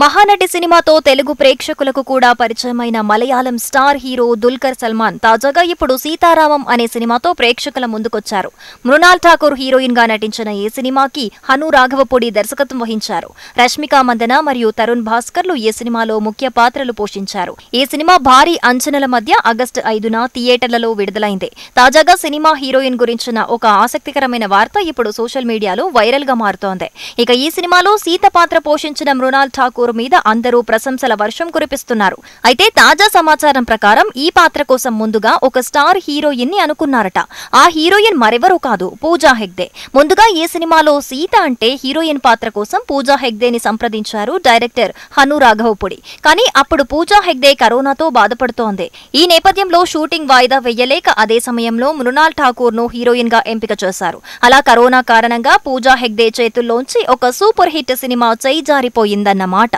మహానటి సినిమాతో తెలుగు ప్రేక్షకులకు కూడా పరిచయమైన మలయాళం స్టార్ హీరో దుల్కర్ సల్మాన్ తాజాగా ఇప్పుడు సీతారామం అనే సినిమాతో ప్రేక్షకుల ముందుకొచ్చారు. మృణాల్ ఠాకూర్ హీరోయిన్గా నటించిన ఈ సినిమాకి హను రాఘవపూడి దర్శకత్వం వహించారు. రష్మిక మందన మరియు తరుణ్ భాస్కర్లు ఈ సినిమాలో ముఖ్య పాత్రలు పోషించారు. ఈ సినిమా భారీ అంచనల మధ్య ఆగస్టు ఐదున థియేటర్లలో విడుదలైంది. తాజాగా సినిమా హీరోయిన్ గురించిన ఒక ఆసక్తికరమైన వార్త ఇప్పుడు సోషల్ మీడియాలో వైరల్గా మారుతోంది. ఇక ఈ సినిమాలో సీత పాత్ర పోషించిన మృణాల్ ఠాకూర్ మీద అందరూ ప్రశంసల వర్షం కురిపిస్తున్నారు. అయితే తాజా సమాచారం ప్రకారం ఈ పాత్ర కోసం ముందుగా ఒక స్టార్ హీరోయిన్ని అనుకున్నారట. ఆ హీరోయిన్ మరెవరూ కాదు పూజా హెగ్దే ముందుగా ఈ సినిమాలో సీత అంటే హీరోయిన్ పాత్ర కోసం పూజా హెగ్దేని సంప్రదించారు డైరెక్టర్ హను రాఘవపుడి కానీ అప్పుడు పూజా హెగ్దే కరోనాతో బాధపడుతోంది. ఈ నేపథ్యంలో షూటింగ్ వాయిదా వెయ్యలేక అదే సమయంలో మృణాల్ ఠాకూర్ను హీరోయిన్గా ఎంపిక చేశారు. అలా కరోనా కారణంగా పూజా హెగ్దే చేతుల్లోంచి ఒక సూపర్ హిట్ సినిమా చేయి జారిపోయిందన్నమాట.